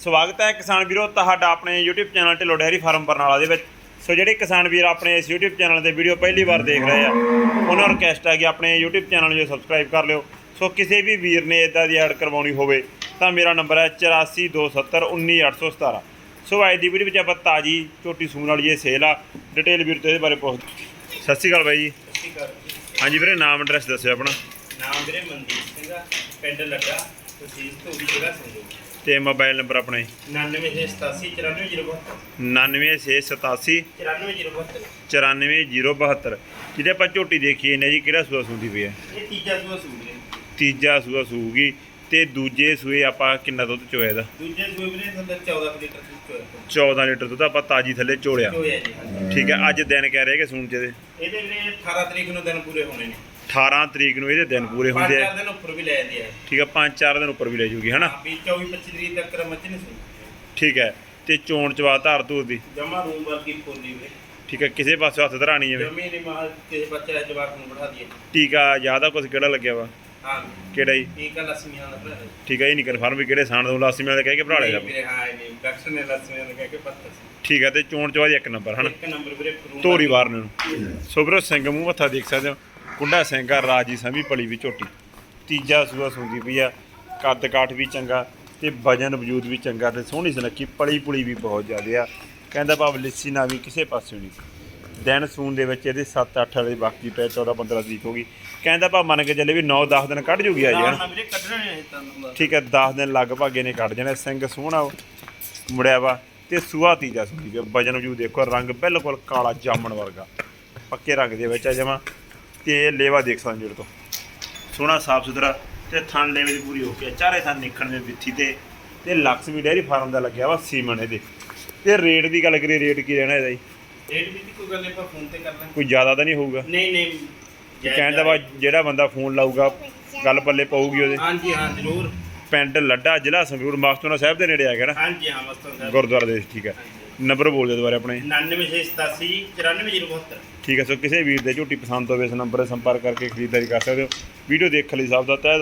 ਸਵਾਗਤ ਹੈ ਕਿਸਾਨ ਵੀਰੋ, ਤੁਹਾਡਾ ਆਪਣੇ YouTube channel Dhillon dairy farm Barnala ਦੇ ਵਿੱਚ। ਸੋ ਜਿਹੜੇ ਕਿਸਾਨ ਵੀਰ ਆਪਣੇ ਇਸ YouTube ਚੈਨਲ ਤੇ ਵੀਡੀਓ ਪਹਿਲੀ ਵਾਰ ਦੇਖ ਰਹੇ ਆ, ਉਹਨਾਂ ਨੂੰ ਰਿਕਵੈਸਟ ਹੈ ਕਿ ਆਪਣੇ YouTube ਚੈਨਲ ਨੂੰ ਸਬਸਕ੍ਰਾਈਬ ਕਰ ਲਿਓ। ਸੋ ਕਿਸੇ ਵੀ ਵੀਰ ਨੇ ਇਦਾਂ ਦੀ ਐਡ ਕਰਵਾਉਣੀ ਹੋਵੇ, ਤਾਂ ਮੇਰਾ ਨੰਬਰ ਹੈ 8427191817 ਸੋ ਅੱਜ ਦੀ ਵੀਡੀਓ ਵਿੱਚ ਆਪਾਂ ਤਾਜੀ ਝੋਟੀ ਸੂਣ ਵਾਲੀ ਇਹ ਸੇਲ ਆ ਡਿਟੇਲ ਵੀਰ ਤੋਂ ਇਹਦੇ ਬਾਰੇ ਪੁੱਛ ਸਤਿ ਸ਼੍ਰੀ ਅਕਾਲ ਬਾਈ ਜੀ। ਸਤਿ ਸ਼੍ਰੀ ਅਕਾਲ ਹਾਂਜੀ ਵੀਰੇ, ਨਾਮ ਐਡਰੈਸ ਦੱਸਿਓ ਆਪਣਾ। ਨਾਮ ਵੀਰੇ ਮਨਦੀਪ ਸਿੰਘ ਪਿੰਡ ਲੱਗਾ, ਤਹਿਸੀਲ ਧੂਰੀ ਜ਼ਿਲ੍ਹਾ ਸੰਗਰੂਰ। ਤੇ ਮੋਬਾਈਲ ਨੰਬਰ ਆਪਣੇ 9987 94072 99687 94072 94072 ਜਿਹਦੇ ਆਪਾਂ ਝੋਟੀ ਦੇਖੀ ਇਹਨੇ ਜੀ ਕਿਹੜਾ ਸੂਆ ਸੂੰਦੀ ਪਈ ਹੈ? ਇਹ ਤੀਜਾ ਸੂਆ ਸੂਰ ਹੈ ਤੀਜਾ ਸੂਆ ਸੂਗੀ। ਤੇ ਦੂਜੇ ਸੂਏ ਆਪਾਂ ਕਿੰਨਾ ਦੁੱਧ ਚੋਇਆ ਦਾ ਦੂਜੇ ਸੂਏ ਵੀਰੇ ਅੰਦਰ 14 ਕੁ ਲੀਟਰ ਦੁੱਧ ਚੋਇਆ 14 ਲੀਟਰ ਦੁੱਧ ਆਪਾਂ ਤਾਜੀ ਥੱਲੇ ਚੋਲਿਆ। ਚੋਇਆ ਜੀ। ਠੀਕ ਹੈ ਅੱਜ ਦਿਨ ਕਹਿ ਰਹੇ ਕਿ ਸੂਣ ਚ ਦੇ ਇਹਦੇ ਵੀਰੇ 18 ਤਰੀਕ ਨੂੰ ਦਿਨ ਪੂਰੇ ਹੋਣੇ ਨੇ। 18 ਤਰੀਕ ਨੂੰ ਇਹਦੇ ਦਿਨ ਪੂਰੇ ਹੁੰਦੇ ਆ। 5-4 ਦਿਨ ਉੱਪਰ ਵੀ ਲੈ ਜਾਂਦੀ ਹੈ। ਠੀਕ ਆ 5-4 ਦਿਨ ਉੱਪਰ ਵੀ ਲੈ ਜੂਗੀ ਹਨਾ? 24-25 ਤਰੀਕ ਤੱਕ ਰਮਜ ਨਹੀਂ ਸੁਣੀ ਠੀਕ ਹੈ ਤੇ ਚੋਣ ਚਵਾ ਧਾਰ ਧੂਰ ਦੀ। ਜਮਾ ਰੂਮ ਵਰਗੀ ਫੋਲੀ ਵੇ ਠੀਕ ਹੈ ਕਿਸੇ ਪਾਸੇ ਹੱਥ ਧਰਾਣੀ ਜਵੇ ਜਮੀ ਨਹੀਂ ਮਾਲ ਕਿਸੇ ਬੱਚੇ ਜਵਾਕ ਨੂੰ ਬਿਠਾ ਦਈਏ। ਟੀਕਾ ਜ਼ਿਆਦਾ ਕੁਝ ਕਿਹੜਾ ਲੱਗਿਆ ਵਾ? ਹਾਂ। ਕਿਹੜਾ ਜੀ? ਟੀਕਾ ਲਸਮੀਆਂ ਦਾ ਭਰਾ ਠੀਕ ਹੈ ਇਹ ਨਹੀਂ ਕਨਫਰਮ ਵੀ ਕਿਹੜੇ ਸਾਣ ਤੋਂ ਲਸਮੀਆਂ ਦਾ ਕਹਿ ਕੇ ਭਰਾ ਲੇਗਾ ਵੀਰੇ ਹਾਂ ਨਹੀਂ। ਡਾਕਟਰ ਨੇ ਲਸਮੀਆਂ ਦਾ ਕਹਿ ਕੇ ਪੱਤਾ ਠੀਕ ਹੈ ਤੇ ਚੋਣ ਚਵਾ ਦੀ ਇੱਕ ਨੰਬਰ ਹਨਾ? ਇੱਕ ਨੰਬਰ ਵੀਰੇ ਤੋਰੀ ਵਾਰਨ ਨੂੰ। ਸੁਭਰੋ ਸਿੰਘ ਮੂੰਹ ਮੱਥਾ ਦੇਖ ਸਕਦੇ ਹੋ। ਕੁੰਡਾ ਸਿੰਘ ਆ ਰਾਜੀ ਸੰਭੀ ਪਲੀ ਵੀ ਝੋਟੀ। ਤੀਜਾ ਸੂਆ ਸੁੰਦੀ ਪਈ ਆ ਕੱਦ ਕਾਠ ਵੀ ਚੰਗਾ ਤੇ ਵਜਨ ਵਜੂਦ ਵੀ ਚੰਗਾ ਤੇ ਸੋਹਣੀ ਸੁਨੱਖੀ ਪਲੀ ਪੁਲੀ ਵੀ ਬਹੁਤ ਜ਼ਿਆਦਾ ਆ। ਕਹਿੰਦਾ ਭਾਵ ਲਿੱਸੀ ਨਾ ਵੀ ਕਿਸੇ ਪਾਸੇ ਨਹੀਂ ਦਿਨ ਸੂਨ ਦੇ ਵਿੱਚ ਇਹਦੇ 7-8 ਵਾਲੇ ਬਾਕੀ ਪਏ 14-15 ਤਰੀਕ ਹੋ ਗਈ। ਕਹਿੰਦਾ ਭਾਵ ਮੰਨ ਕੇ ਚੱਲੇ ਵੀ 9-10 ਦਿਨ ਕੱਢ ਜੂਗੀ ਆ ਦਾ ਠੀਕ ਹੈ 10 ਦਿਨ ਲਗਭਗ ਇਹਨੇ ਕੱਢ ਜਾਣਾ ਸਿੰਘ ਸੋਹਣਾ ਮੁੜਿਆ ਵਾ ਤੇ ਸੂਆ ਤੀਜਾ ਪਿਆ ਵਜਨ ਵਜੂ ਦੇਖੋ ਰੰਗ ਬਿਲਕੁਲ ਕਾਲਾ ਜਾਮਣ ਵਰਗਾ। ਪੱਕੇ ਰੰਗ ਦੇ ਵਿੱਚ ਆ ਜਮਾ। ਤੇ ਇਹ ਲੇਵਾ ਦੇਖ ਸਕਦੇ ਜਿਹੜੇ ਤੋਂ। ਸੋਹਣਾ ਸਾਫ਼ ਸੁਥਰਾ ਤੇ ਥਣ ਲੇਵੇ ਦੀ ਪੂਰੀ ਓਕੇ ਚਾਰੇ ਥਣ ਨਿਕਣ ਦੇ ਵਿੱਥੀ ਤੇ ਤੇ ਲక్ష్ਮੀ ਡੈਰੀ ਫਾਰਮ ਦਾ ਲੱਗਿਆ ਵਾ ਸੀਮਨ ਇਹਦੇ। ਤੇ ਰੇਟ ਦੀ ਗੱਲ ਕਰੀਏ ਰੇਟ ਕੀ ਰਹਿਣਾ ਇਹਦਾ ਜੀ? ਰੇਟ ਵੀ ਦੀ ਕੋਈ ਗੱਲ ਨਹੀਂ ਆਪਾਂ ਫੋਨ ਤੇ ਕਰ ਲਾਂਗੇ। ਕੋਈ ਜ਼ਿਆਦਾ ਤਾਂ ਨਹੀਂ ਹੋਊਗਾ? ਨਹੀਂ ਨਹੀਂ। ਜਾਇਜ਼ ਕਹਿੰਦਾ ਵਾ ਜਿਹੜਾ ਬੰਦਾ ਫੋਨ ਲਾਊਗਾ ਗੱਲ ਪੱਲੇ ਪਊਗੀ ਉਹਦੇ। ਹਾਂਜੀ ਹਾਂ ਜ਼ਰੂਰ। ਪਿੰਡ ਲੱਡਾ ਜ਼ਿਲ੍ਹਾ ਸੰਗਰੂਰ ਮਾਸਟੋਨਾ ਸਾਹਿਬ ਦੇ ਨੇੜੇ ਆ ਗਿਆ ਨਾ? ਹਾਂਜੀ ਹਾਂ ਮਸਤਨ ਸਾਹਿਬ। ਗੁਰਦੁਆਰਾ ਦੇ ਠੀਕ ਹੈ। ਨੰਬਰ ਬੋਲ ਦਿਓ ਦੁਬਾਰਾ ਆਪਣੇ। 9987 94072 ਠੀਕ ਹੈ ਸੋ ਕਿਸੇ ਵੀਰ ਦੇ ਝੋਟੀ ਪਸੰਦ ਹੋਵੇ ਇਸ ਨੰਬਰ 'ਤੇ ਸੰਪਰਕ ਕਰਕੇ ਖਰੀਦਦਾਰੀ ਕਰ ਸਕਦੇ ਹੋ। ਵੀਡੀਓ ਦੇਖਣ ਲਈ ਸਭ ਦਾ ਤਹਿ